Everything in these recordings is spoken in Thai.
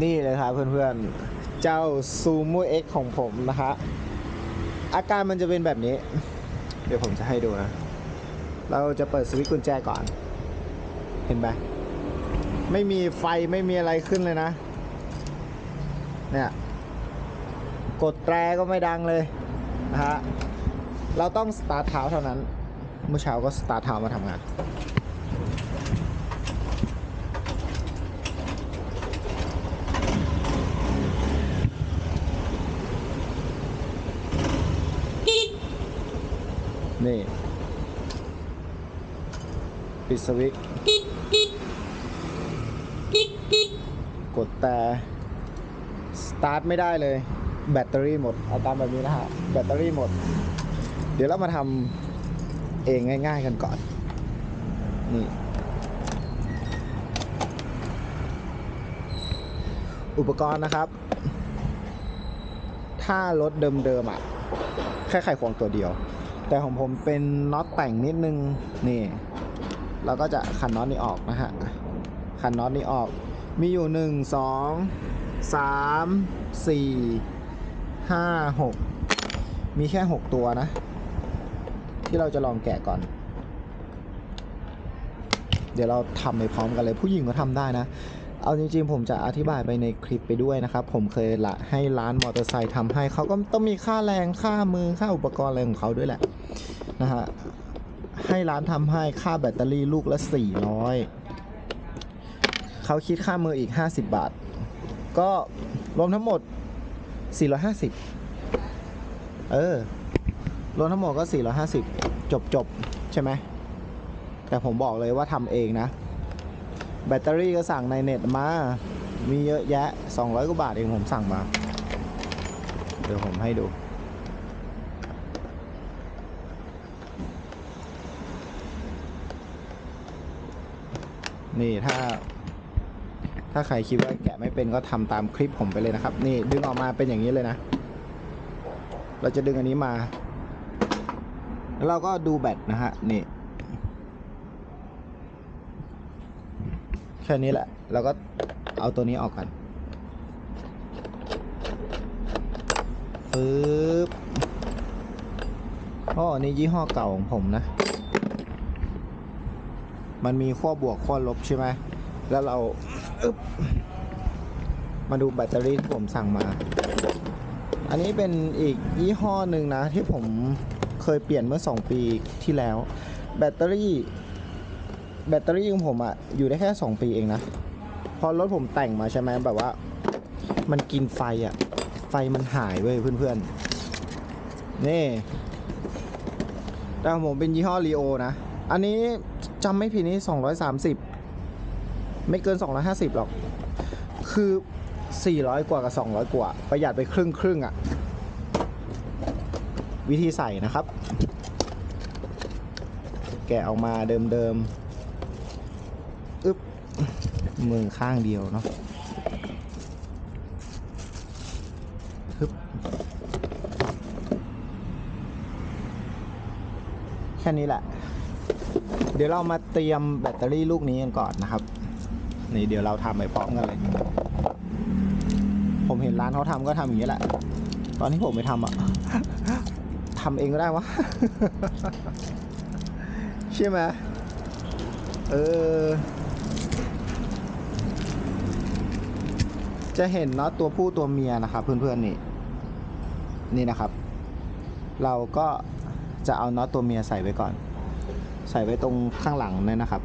นี่เลยครับเพื่อนๆ เจ้าซูมูเอ็กของผมนะฮะ อาการมันจะเป็นแบบนี้ เดี๋ยวผมจะให้ดูนะ เราจะเปิดสวิตช์กุญแจก่อน เห็นไหมไม่มีไฟไม่มีอะไรขึ้นเลยนะ เนี่ย กดแตรก็ไม่ดังเลยนะฮะ เราต้องสตาร์ทเท้าเท่านั้น เมื่อเช้าก็สตาร์ทเท้ามาทำงาน นี่ ปิดสวิตช์กดแต่ สตาร์ทไม่ได้เลย แบตเตอรี่หมด เอาตามแบบนี้นะฮะ แบตเตอรี่หมด เดี๋ยวเรามาทำเองง่าย ๆ กันก่อน นี่อุปกรณ์นะครับ ถ้ารถเดิมๆอะ แค่ไขควงตัวเดียว แต่ของผมเป็นน็อตแต่งนิดนึงนี่เราก็จะขันน็อตนี้ออกนะฮะขันน็อตนี้ออกมีอยู่หนึ่งสองสามสี่ห้าหกมีแค่หกตัวนะ ที่เราจะลองแกะก่อน เดี๋ยวเราทำไปพร้อมกันเลย ผู้หญิงก็ทำได้นะ เอาจริงๆ ผมจะอธิบายไปในคลิปไปด้วยนะครับ ผมเคยละให้ร้านมอเตอร์ไซค์ทำให้เขาก็ต้องมีค่าแรงค่ามือค่าอุปกรณ์อะไรของเขาด้วยแหละนะฮะให้ร้านทำให้ค่าแบตเตอรี่ลูกละ 400เขาคิดค่ามืออีก 50 บาท ก็รวมทั้งหมด 450 เออ รวมทั้งหมดก็ 450 จบจบใช่ไหมแต่ผมบอกเลยว่าทำเองนะ แบตเตอรี่ก็สั่งในเน็ตมา มีเยอะแยะ 200 กว่าบาทเองผมสั่งมา เดี๋ยวผมให้ดู นี่ถ้า ถ้าใครคิดว่าแกะไม่เป็นก็ทำตามคลิปผมไปเลยนะครับ นี่ดึงออกมาเป็นอย่างนี้เลยนะ เราจะดึงอันนี้มา แล้วเราก็ดูแบตนะฮะ นี่ แค่นี้แหละ แล้วก็เอาตัวนี้ออกกันปึ๊บอ๋ออันนี่ยี่ห้อเก่าของผมนะ มันมีขั้วบวกขั้วลบใช่ไหม แล้วเรามาดูแบตเตอรี่ที่ผมสั่งมา อันนี้เป็นอีกยี่ห้อหนึ่งนะ ที่ผมเคยเปลี่ยนเมื่อ 2 ปีที่แล้ว แบตเตอรี่ แบตเตอรี่ของผมอะอยู่ได้แค่ 2 ปีเองนะ พอรถผมแต่งมาใช่ไหมแบบว่า มันกินไฟอะไฟมันหายเว้ยเพื่อนๆ นี่ แต่ของผมเป็นยี่ห้อรีโอนะ อันนี้จำไม่ผิดนี่ 230 ไม่เกิน 250 หรอก คือ 400 กว่ากับ 200 กว่า ประหยัดไปครึ่งครึ่งอะวิธีใส่นะครับ แกะออกมาเดิมๆ มือข้างเดียวเนาะฮึบแค่นี้แหละ เดี๋ยวเรามาเตรียมแบตเตอรี่ลูกนี้กันก่อนนะครับ นี่เดี๋ยวเราทำไปพร้อมกันเลย ผมเห็นร้านเขาทำก็ทำอย่างนี้แหละ ตอนที่ผมไปทำอะทำเองก็ได้วะ ใช่ไหมเออ จะเห็นเนาะตัวผู้ตัวเมียนะครับ เพื่อนๆนี่นี่นะครับ เราก็จะเอาน็อตตัวเมียใส่ไว้ก่อน ใส่ไว้ตรงข้างหลังเนี่ยนะครับ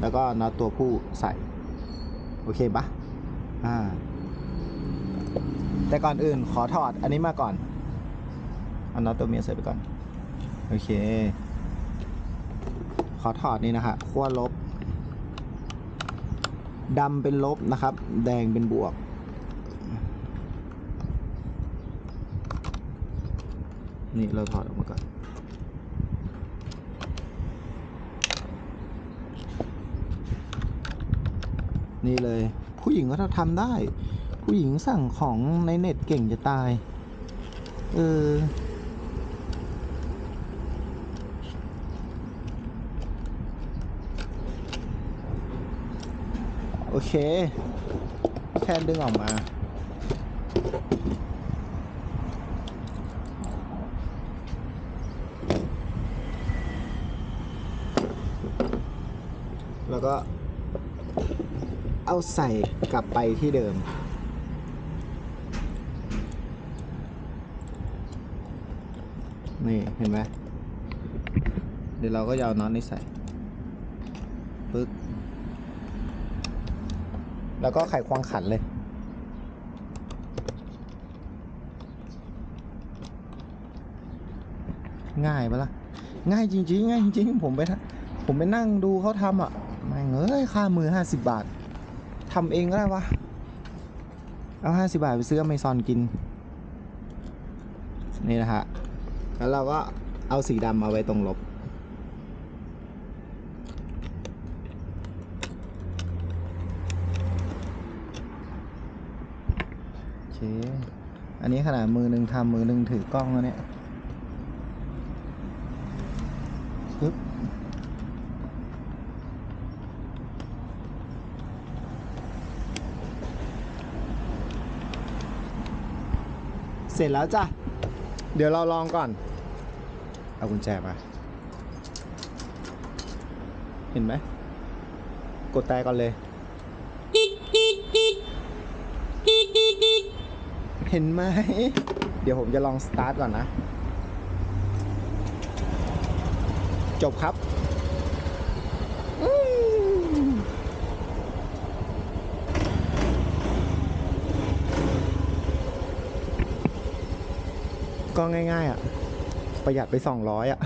แล้วก็น็อตตัวผู้ใส่โอเคปะอ่าแต่ก่อนอื่นขอถอดอันนี้มาก่อนเอาน็อตตัวเมียใส่ไปก่อนโอเค ขอถอดนี่นะฮะขั้วลบดำเป็นลบนะครับ แดงเป็นบวก นี่เราถอดออกมาก่อนนี่เลย ผู้หญิงก็ทำได้ ผู้หญิงสั่งของในเน็ตเก่งจะตาย เออโอเค แค่ดึงออกมา แล้วก็ เอาใส่กลับไปที่เดิม นี่เห็นไหมเดี๋ยวเราก็จะเอาน็อตนี้ใส่ปึ๊กแล้วก็ไขควงขันเลย ง่ายปะล่ะ ง่ายจริงๆ ง่ายจริงๆ ผมไปผมไปนั่งดูเขาทำอะแม่งเอ้ย ค่ามือห้าสิบบาท ทำเองก็ได้วะ เอาห้าสิบาทไปซื้ออเมซอนกิน นี่นะฮะ แล้วเราก็เอาสีดำเอาไว้ตรงลบ โอเค อันนี้ขนาดมือหนึ่งทำมือหนึ่งถือกล้องแล้วเนี่ย เสร็จแล้วจ้ะ เดี๋ยวเราลองก่อน เอากุญแจมา เห็นไหม กดแต่ก่อนเลย เห็นไหม เดี๋ยวผมจะลองสตาร์ทก่อนนะ จบครับอืม ก็ง่าย ๆ อะ ประหยัดไปสองร้อยอะ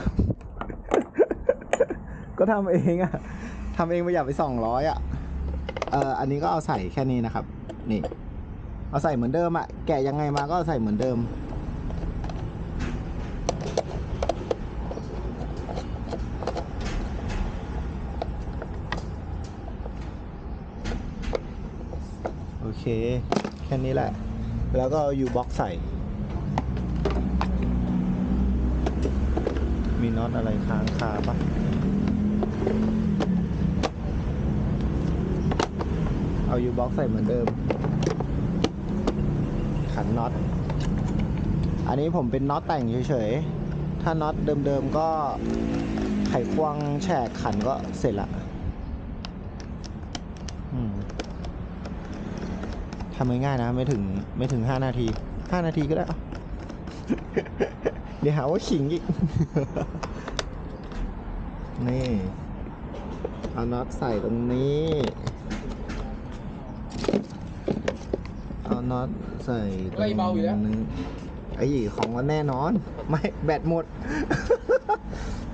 ก็ทำเองอะทำเองประหยัดไปสองร้อยอะ เอ่ออันนี้ก็เอาใส่แค่นี้นะครับ นี่ เอาใส่เหมือนเดิมอะ แกะยังไงมาก็เอาใส่เหมือนเดิมโอเค แค่นี้แหละ แล้วก็อยู่บ็อกใส่ มีน็อตอะไรค้างคาปะเอายูบ็อกใส่เหมือนเดิม ขันน็อต อันนี้ผมเป็นน็อตแต่งเฉยๆ ถ้าน็อตเดิมๆก็ไขควงแฉกขันก็เสร็จละทำง่ายๆนะ ไม่ถึงไม่ถึงห้านาทีห้านาทีก็ได้ เอาเดี๋ยวหาว่าขิงอีก นี่ เอาน็อตใส่ตรงนี้ เอาน็อตใส่ตรงเฮ้ยเบาอยู่แล้วนี้ไอ้ของมันแน่นอน ไม่แบตหมด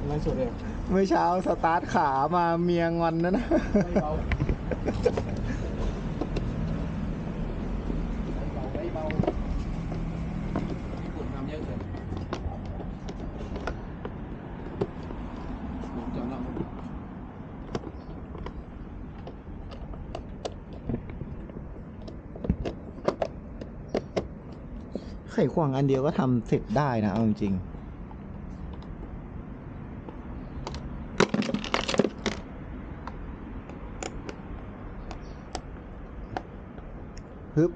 ไม่สุดเลยเมื่อเช้าสตาร์ทขามาเมียงอนนะนะ ไม่เบาไม่เบาไม่เบาญี่ปุ่นทำเยอะเลยผมจำได้ ไขควงอันเดียวก็ทำเสร็จได้นะ เอาจริงฮึบ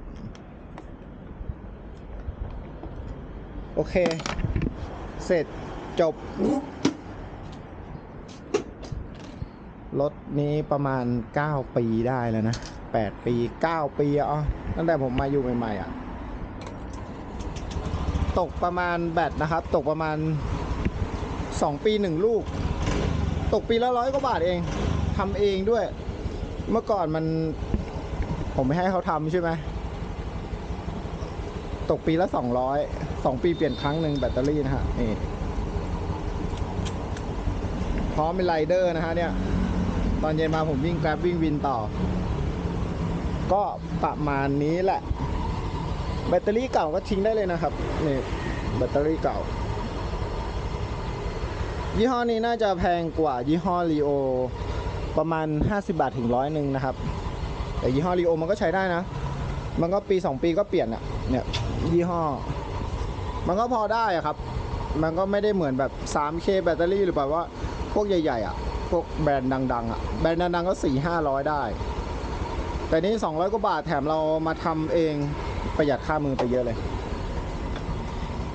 โอเค เสร็จจบ รถนี้ประมาณ 9 ปีได้แล้วนะ 8 ปี 9 ปีอะอ๋อตั้งแต่ผมมาอยู่ใหม่ ๆ อะ ตกประมาณแบตนะครับ ตกประมาณ 2 ปี 1 ลูก ตกปีละร้อยกว่าบาทเองทำเองด้วย เมื่อก่อนมันผมไม่ให้เขาทำใช่ไหมตกปีละ 200 2 ปีเปลี่ยนครั้งหนึ่งแบตเตอรี่นะฮะนี่พร้อมเป็นไรเดอร์นะฮะเนี่ย ตอนเย็นมาผมวิ่งแกร็บวิ่งวินต่อ ก็ประมาณนี้แหละ แบตเตอรี่เก่าก็ทิ้งได้เลยนะครับนี่แบตเตอรี่เก่า ยี่ห้อนี้น่าจะแพงกว่ายี่ห้อรีโอประมาณ 50 บาทถึงร้อยหนึ่งนะครับ แต่ยี่ห้อรีโอมันก็ใช้ได้นะ มันก็ปี 2 ปีก็เปลี่ยนอะเนี่ยยี่ห้อ มันก็พอได้อะครับ มันก็ไม่ได้เหมือนแบบ 3K แบตเตอรี่หรือแบบว่าพวกใหญ่ๆอะพวกแบรนด์ดัง ๆอะแบรนด์ดังๆก็ 4 5 0 0 ได้ แต่นี่200 กว่าบาทแถมเรามาทำเอง ประหยัดค่ามือไปเยอะเลย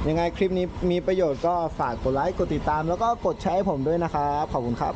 ยังไงคลิปนี้มีประโยชน์ก็ฝากกดไลค์ กดติดตามแล้วก็กดแชร์ให้ผมด้วยนะครับ ขอบคุณครับ